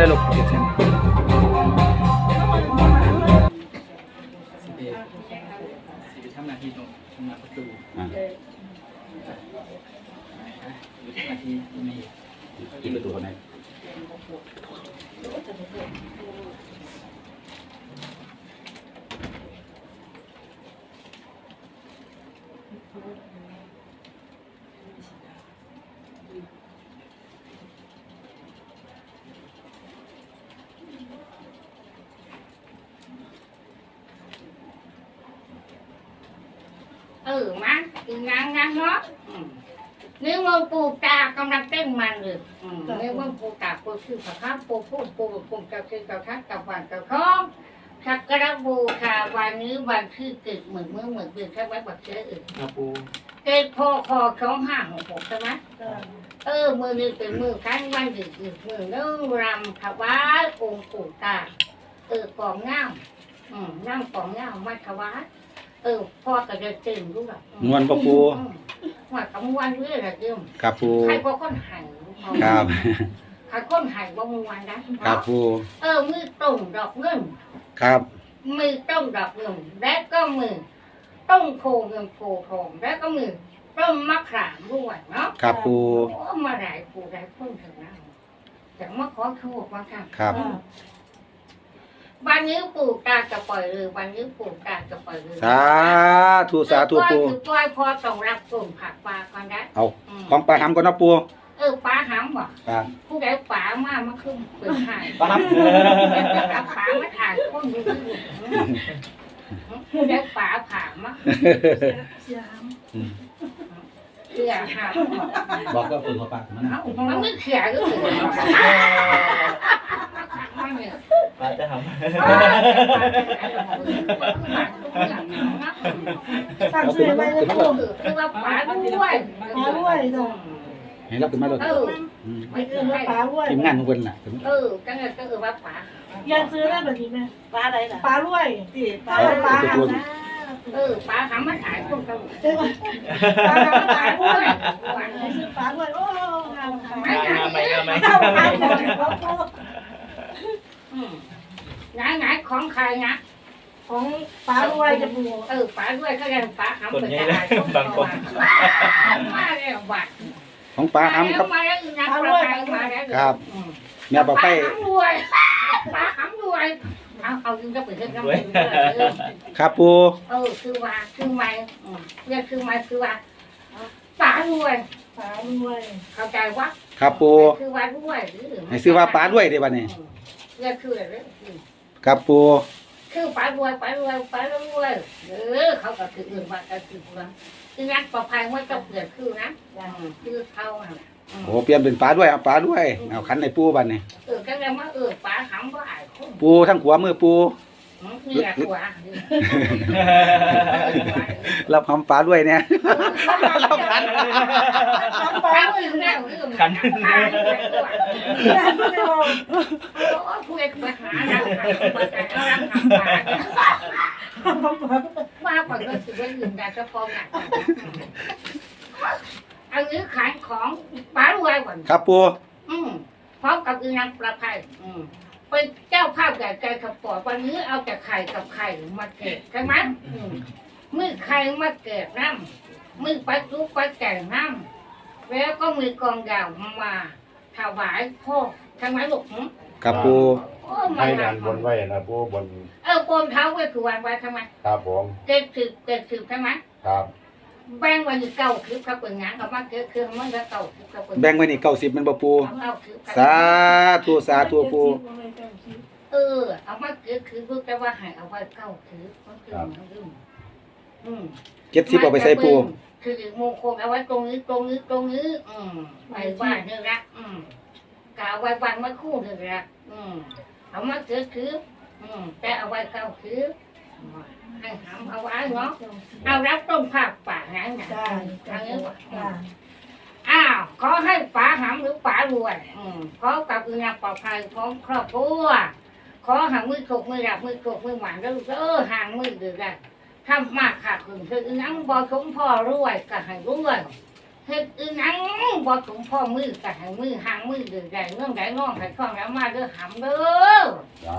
ปิ ออมากินงานงานเนาะอืมนี่มึงปูตากำลังเต้นมันเลยอืมนี่มึงปูตาปูชื่อพระคับปูพูดปูปูเจ้าคือเจ้าทักกับวันเจ้าของสักการะบูชาวันนี้วันที่เกิดเหมือนเมื่อเหมือนเดือนใช่ไหมบักเชื้ออื่นครับปูเกิดพอคอสองห้าหกหกใช่ไหมเออ มือนี้เป็นมือขั้นวันดึกดึกมือนึ่งรำถวายองค์ปู่ตาเออกองเงาอืมนั่งกองเงามาถวาย เออพ่อก็จะตื่นรู้แบบนวลปะปูว่ากับมวนเรื่อยละเดิมครับปูใครก็คนหายครับใครคนหายว่ามวนนะครับปูเออมือต้มดอกเงินครับมือต้มดอกเงินและก็มือต้มโคเงินโคทองและก็มือต้มมะขามด้วยเนาะครับปูโอ้มาหลายปูหลายคนถึงนะจะมาขอโชคมาค่ะครับ วันนี้ปู่ตาจะปล่อยเลยวันนี้ปู่ตาจะปล่อยเลยสาธุสาธุปูคือปล่อยพอต้องรับกลุ่มผักปลาก่อนได้เอาอืมของปลาหำก่อนนะปูเออปลาหำบ่ครับผู้ใดปลามามาขึ้นเปิดถ่ายปลาหเอาปลามาถ่ายคนอยู่ที่อยู่ผู้ใดปลาผ่ามาำเสือหาบอกก็ปูหัวปลามันเอ้ามันไม่เขียก็เสือมันเนี่ย ปลาจะทสั่งซื้อไปเลยปูคือว่าปลาด้วยปลาด้วยจ้ะให้รับขึ้นมาเลยเอออืมไม่เอคืออให้ปลาด้วยทีมงานของคนน่ะเออจังเลยก็คือว่าปลายังซื้อได้แบบนี้ไหมปลาอะไรล่ะปลาด้วยสิปลาปลาหางนะเออปลาหามาถ่ายคนกันปลาหางปลาด้วยซื้อปลาด้วยโอ้งามค่ะำงานงานไหมงานไหม ไหนไหนของใครนะของปลาด้วยจะปูเออปลาด้วยก็ยังปลาหำคนเปิดใหญ่ตาเลยบางคนมาแล้วบัดของปลาหำครับมาแล้วนะปลาหำมาแล้วครับอืมแม่บอกปลาไปหำด้วยปลาหำด้วยเอาเอายิงก็เปิดเรื่องกันเลยครับปูเออคือว่าคือไม่อืมเรียกคือไม่คือว่าปลาด้วยปลาด้วยเข้าใจว่าครับปูคือว่าด้วยหรือให้ซื้อว่าปลาด้วยเดี๋ยววันนี้ เรียกคืออะไรครับปูคือปลารวยปลารวยปลารวยเออเขาก็คืออื่นว่าก็คือว่าคือนักประภัยว่าจะเปลี่ยนคือนะอืมคือเขาน่ะอืมโอ้เปลี่ยนเป็นปลาด้วยเอาปลาด้วยเอาขันในปูบันนี่เออก็เลยว่าเออปลาหำว่าอายคนปูทั้งขวามือปูอืมนี่แหละตัวรับคำป๋าด้วยเนี่ยน้ำปลาข้าวด้วยลืมแล้วลืมกัน น้ำไม่ออกโอ้คุยกับหาเราหาแต่เราทำปากว่าก่อนก็ถือว่าลืมแต่จะฟ้องหนักอันนี้ขายของป้ารวยก่อนครับปูอืมพร้อมกับอีนางประภัยอืมเป็นเจ้าภาพใหญ่ใจขับปอดวันนี้เอาแต่ไข่กับไข่มาเก็บใช่ไหมอืมมือไข่มาเก็บน้ำมือปลาจุกปลาแก่น้ำแล้วก็มือกองยาวมา ถวายพ่อใช่ไหมลูกหึครับปูโอ้ให้ไม่นานบนไว้นะผู้บนเออปมเท้าไว้คือวันไว้ทำไมครับผมเกิดถือเกิดถือใช่ไหมครับแบ่งวันนี้เก้าคือเขาเป็นงานเขามาเกิดคือมันจะเก้าคือเขาเป็นแบ่งไว้นี่เก้าสิบมันบ่ปูเก้าคือสาธุสาธุปูเออเอามาเกิดคือพูดแต่ว่าให้เอาไว้เก้าคือมันคือมันคืออืม เจ็ดสิบเอาไปใส่ปู คือมงคลเอาไว้ตรงนี้ตรงนี้ตรงนี้ อืมไปบ้านนี่ละอืมกเอาไว้บ้านมาคู่นี่ละอืมเอามาเกิดคือ อืมแต่เอาไว้เก้าคือให้ทำเอาไว้เนาะเอารับต้มผักป่างั้นนะจ้าทางนี้ว่ะจ้าอ้าวขอให้ป๋าหำหรือป๋ารวยอืมขอกับอุณาปลอดภัยของครอบครัวขอหางมือถกมือหลับมือถกมือหวานแล้วเออห่างมือเดือดได้ ทำมากขาดขึ้นคือนังบอสมพ่อรวยก็ให้รวยเฮ็ดอีนังบอสมพ่อมือก็ให้มือหางมือเดือดได้เรื่องใดน้องให้ข้องแล้วมาเด้อหำเด้อครั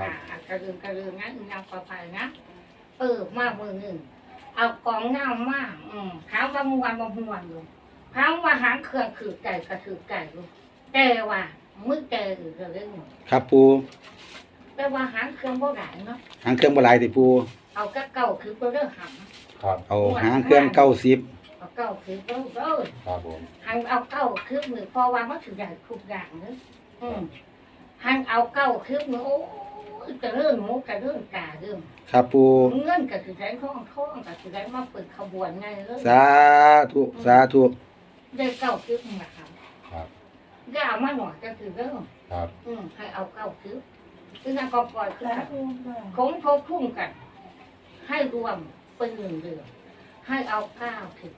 อ่ากระลืมกระลืมนะอีนางปลอดภัยนะเออมามือหนึ่งเอากองเงามากอืมถามว่ามวนบ่มวนอยู่ถามว่าหางเครื่องคือไก่ก็คือไก่ลูกแต่ว่ามือแกอือก็เรื่องหนึ่งครับปู แต่ว่าหางเครื่องบ่ได้เนาะหางเครื่องบ่หลายติปูเอาก็เก่าคือบ่เรื่องหางครับเอาหางเครื่องเก้าสิบเอาเก่าคือบ่เด้อครับผมหันเอาเก่าคือมือเพอว่ามันถือได้ทุกอย่างเด้ออืมหันเอาเก่าคือมือโอ้ยจะเรื่องหมูจะเรื่องกาเรื่องครับปูเงินก็คือได้ท่องท่องก็คือได้มาเปิดขบวนไงเลยสาธุสาธุได้เก่าคือนะครับครับ ก็เอามาหน่อยก็คือเรื่องครับ อืมให้เอาเก่าคือ คือนั่นก็ปล่อยคือจ้ากันคงทบทุ่มกัน ให้รวมเป็นหนึ่งเดือนให้เอาเก้าถึง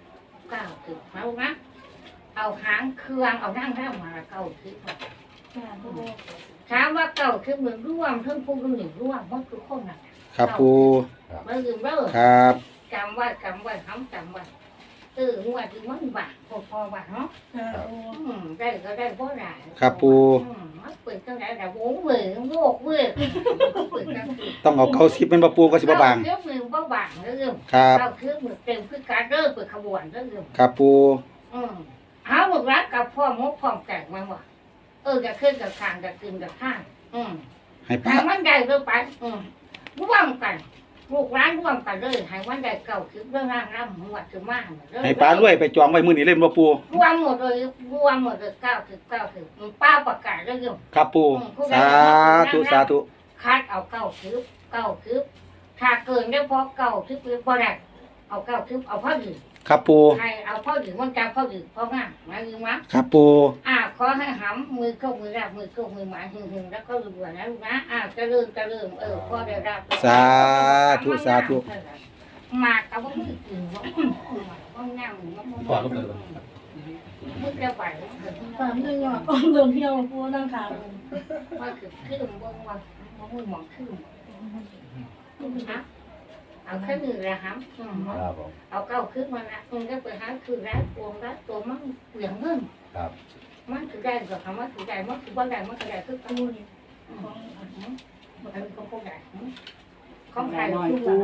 เก้าถึงเอานะเอาหางเครื่องเอานั่งแท่มาเก้าถึงจ้าถามว่าเก้าถึงเหมือนร่วมเพิ่งพูดหนึ่งร่วมมันคือคนน่ะครับปูเมื่อลืมเด้อครับจำไว้จำไว้ทำจำไว้ เออหัวที่มันบาทพอพอบาทเนาะจ้าอืมได้ก็ได้เพราะไรครับปู อืมมันเปิดจังไรแต่วงเวยโลกเวยเปิดจังสิต้องเอาเก้าสิบเป็นบ่ปูก็สิบ่บางเรื่องมือบ่บางเรื่องครับเราคือมือเต็มคือการเริ่มเปิดขบวนเรื่องครับปู อืมหาบุกรักกับพ่อมกพ่อแก่มาว่ะเออจะขึ้นกับทางจะกินกับข้าง อืมให้ให้ป้ามันได้เรื่องไปอืมร่วมกัน ลูกร้านร่วมกันเลยให้มันได้เก่าคือเรื่องร่างร่ำหัวถึงมากให้ป้าด้วยไปจองไว้มื้อนี้เล่นบ่ปูรวมหมดเลยรวมหมดเลยเก้าถึงเก้าถึงป้าประกาศเรื่องครับปูสาธุสาธุคัดเอาเก้าคือเก้าคือถ้าเกินได้พอเก้าคือเป็นพอได้เอาเก้าคือเอาพ่อดี ครับปูให้เอาพ่อดีมันจำพ่อดีพ่องามนะยืมมั้ครับปูอ่าขอให้หำมือเข้ามือรับมือเข้ามือหมายหึงหึงแล้วก็รวยนะลูกนะอ่าจะเริ่มจะเริ่มเออพ่อได้รับสาธุสาธุมากกับว่ามืออื่นว่าว่าแง่ว่าพอลูกเดือมือจะไหวสามหนึ่งอะอ้อมเดินเที่ยวพูนั่งขาลงว่าคือขึ้นว่าว่าว่ามือหมองขึ้นนะ เอาแค่มือละครับครับผมเอาเก้าขึ้นมาละมันก็ไปหาคือร้านตัวร้านตัวมันเหลืองเงินครับมันคือได้กับคำว่าคือได้มันคือว่าได้มันคือได้คือปูนี่มันของพวกใหญ่ของใครน้อยปู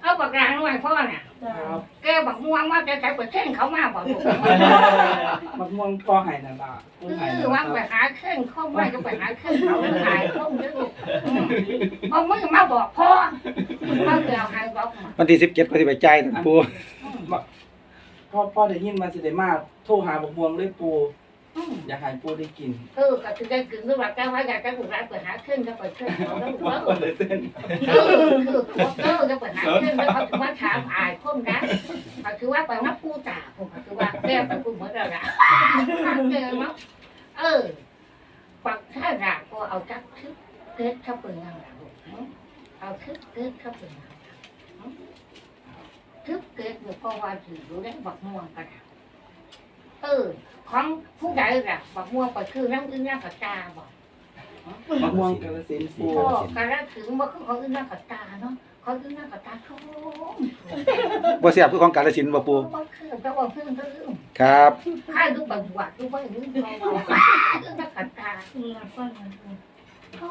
เอาปากกาหน่อยพ่อน่ะจ้าแก บอกม่วงว่าจะใช้เปิดเส้นเขามาบอกถูกมะม่วงปอไห่นั่นล่ะปูไห่คือว่าไปหาเส้นเข้ามาก็ไปหาเส้นเขาแล้วหายเข้าเยอะพอมึงมาบอกพ่อพ่อเกี่ยวหายบอกมาวันที่17ก็สิไปจ่ายท่านปูพ่อพ่อได้ยินมาสิได้มาโทรหาบกม่วงเลยปูอืม อยากให้ปูได้กินเออก็คือได้กึ่งด้วยว่าแกว่าอยากจะถูกร้านเปิดหาเส้นก็เปิดเส้นเขาแล้วว่าว่าคนเลยเส้นเออคือเออจะเปิดหาเส้นแล้วเขาถือว่าถามอายคนนะเขาถือว่าไปนับปูตาผมเขาถือว่าแก้ไปปูเหมือนกันนะเจอมั้งเออปักถ้าหนักก็เอาจักทึบเกล็ดถ้าเป็นยังไงเอา เอาทึบเกิดเข้าไปหาทึบเกิดอยู่เพราะว่าถือรู้ได้บักม่วงกันนะเออของผู้ใดล่ะบักม่วงไปคือน้ำอึ้งน้ำกระตาบอกมะม่วงกาลสินธุ์ปูพ่อการละถึงว่าคือของอึ้งน้ำกระตาเนาะของอึ้งน้ำกระตาชมบ่เสียบคือของกาฬสินธุ์บ่ปูบ่คือเพราะว่าเพิ่งเพิ่งครับให้ดูบัตรวัดดูว่าอึ้งเขาบอกอึ้งน้ำกระตาเงินก้อนเงินโอ้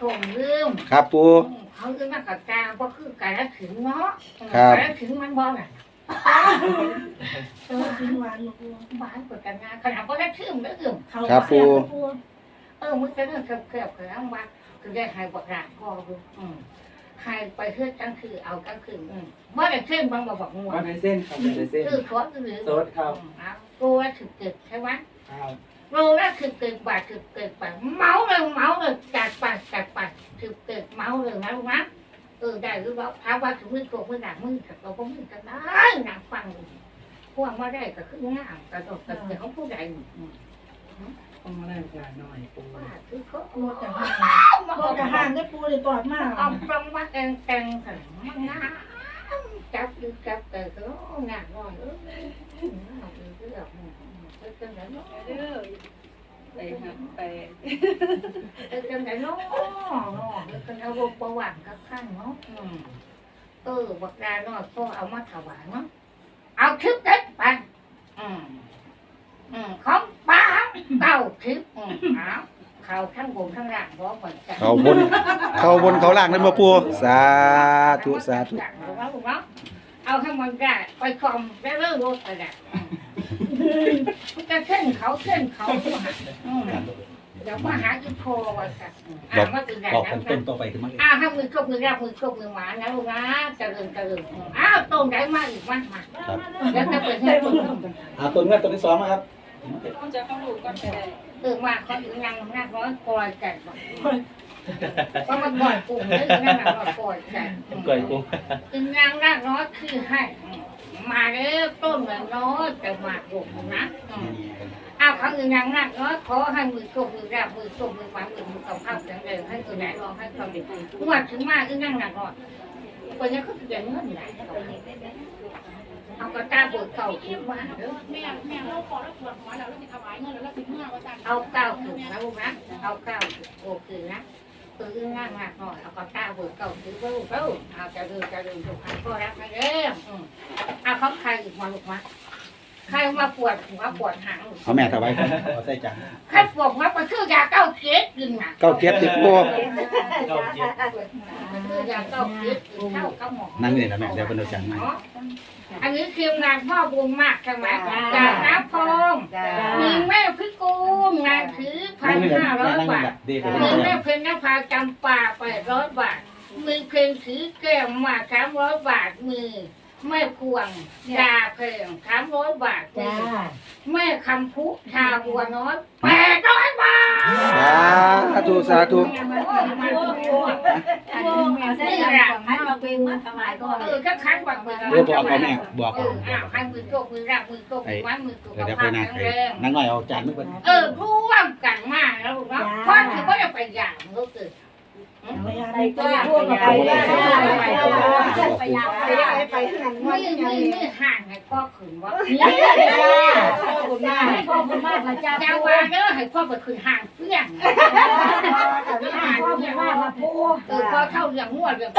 ชมลืมครับปู เขาอึ้งน้ำกระตาก็คือการละถึงเนาะครับ การละถึงมันบ่น่ะเออถึงหวานหนูปูบ้านเปิดกันงานขนาดก็ได้ชื่อมันอึ้งเขาปู เออมึงจะเรื่องเกือบๆคืออ้างว่าคือได้ให้บักหลานพ่อดูอืมให้ไปเพื่อกลางคืนเอากลางคืนอืมเมื่อแต่เช่นบางบอกงัวมาในเส้นครับมาในเส้นคือขอหรือโซดครับเอารู้ว่าถึกเกิดใช่ไหมครับ รู้ว่าถึกเกิดบาทถึกเกิดบาทเมาเลยเมาเลยจัดไปจัดไปถึกเกิดเมาเลยนะลูกนะเออได้หรือเปล่าถ้าว่าถึงมือโกงมือหนักมือกับเราก็มือกันได้หนักฟังพวกมาได้ก็คือง่ายกระโดดกระเดือกของผู้ใดอืมต้องมาได้เวลาหน่อยปูว่าคือเขาโลจะห่างโลจะห่างได้ปูเลยตอดมากเอาตรงว่าแองแองค่ะมันงามจับดูจับแต่ก็งามหน่อยเออเอาไปเรื่องเออ จังไหนเนาะเด้อไปหักไปเออจังไหนเนาะเนาะเออกันเอาประวัติกับข้างเนาะอืมเออบักดาเนาะก็เอามาถวายเนาะเอาคลิปเด็ดไปอืมอืมของป้าเก้าคลิปอืมเอาเขาข้างบนข้างล่างบอกเหมือนกันเขาบน เขาบนเขาล่างนั่นบ่ปูสาธุสาธุ เอาให้มันได้ไปคอมได้เรื่องรถไปแหละ จะเส้นเขาเส้นเขาอืมเดี๋ยวมาหาอีโพไว้กันอ่ามาตื่นได้บอกนะกันต้นต่อไปถึงมันอ่าให้มือครบมือรับมือครบมือหมานะลูกนะจะเริญจะเริญอ้าวตรงไหนมาอีกมามาเดี๋ยวจะเปิดให้คนอ่าต้นเงินต้นที่สองมาครับต้องจะเข้าดูก่อนก็ได้เออมาเขาถึงยังนักร้อยปล่อยกันว่ามันปล่อยกลุ่มเลยนั่นน่ะปล่อยกันก่อยปูถึงนางนาคน้อยคือให้อื มมาแล้วต้นแบบน้อยแต่หมากบุกนะอืมอ้าวครั้งอื่นนางนาคน้อยขอให้มือโชคมือราบมือโชคมือความมือมือกับข้าวแข็งแรงให้ตัวไหนรองให้ความดีเมื่อถึงมาคือนั่งนาคน้อยคนนี้เขาเสียเงินไหนเอากระตาบดเก่าคิดว่าเด้อแม่แม่เราขอแล้วปวดหัวแล้วเราจะถวายเงินแล้วเราสิเมื่อว่าสั่นเอาเก้าถึงนะลูกนะเอาเก้าถึงโอเคนะ ตัวอื่นนั่งนาคน้อยเอากระตาบดเก่าถือว่าลูกเอ้าเอาจะดูจะดูทุกครั้งก็รักนะเด้ออืมเอาเขาใครอีกมาลูกมาใครมาปวดหัวปวดหางเอาแม่ถวายก่อนเอาใส่จานใครปวดหัวไปคือยาเก้าเกล็ดกินน่ะเก้าเก็บติปูเก้าเจ็ดคือยาเก้าเกล็ดกินเข้ากับหมอนั่งนี่นะแม่เดี๋ยวเพิ่นเอาจานมา อันนี้ทีมงานพ่อบุญมากใช่ไหมจากน้ำพองมีแม่พิกูลงานถือพันห้าร้อยบาท ดีมีแม่เพนนภาจำป่าแปดร้อยบาทมือเพนถือแก้วมาสามร้อยบาทมือแม่พวงดาเพลงสามร้อยบาทมืจ้าอแม่คำพุชาบัวน้อยแปดร้อยบาทสาธุสาธุนี่แหละให้มาเป็นมาถวายก่อน เออถ้าคันบักมือเดี๋ยวบอกเอาแม่บอกเอเอาออ้าวให้มือโชคมือรับมือโชคมือวันมือสุขเดี๋ยวภาไปพนั่งแข็งให้แรงนั่งหน่อยเอาจานนึกไปเออร่วมกันมากแล้วลูกเนาะพ่อคือก็จะไปอย่างลูกคือไปตัวพวกไปไปไปไปไปไปที่นั่นมืว่าอยังไงมือมือห่างให้พ่อขืนว่าขอบ คุณมากขอบคุณมากพระเจ้าจะว่าเด้อให้พ่อไปขืนห่างเพื่อนขอบคุณมากพระผู้เออพอเท่าอย่างงวดเรื่อง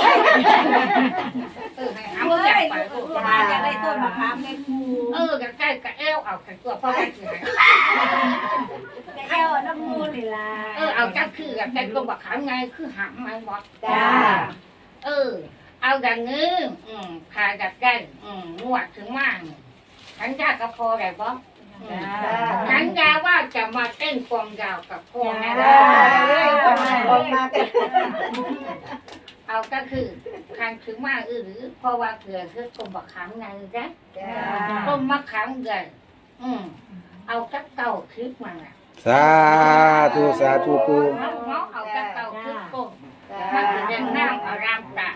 เออให้หาเฮ้เพื่อนไปลูกหลาจะได้ต้นมะขามในคูเออกับใกล้กับเอวเอากันตัวพ่อได้คือไหนแก้วน้ำมูลนี่ล่ะเออเอาจังคือกับใจก็บอกขามไงคือหามมันบอกจ้าเออ เอาอย่างนี้อืมขายจากได้อืมนวดถึงมากฉันยากับพอได้บ่ ฉันยาว่าจะมาเต้นความยาวกับพ่อนะจ้าประมาณประมาณเอาก็คือคันถึงมากอือหรือเพราะว่าเกลือคือกลมบักขามไงนะต้มมะขามเกลืออืมเอาจักเก่าคลิปมาน่ะสาธุสาธุปูเอาเนาะเอาจักเก่าคลิปก้มมันคือเรื่องน้ำอารามตะ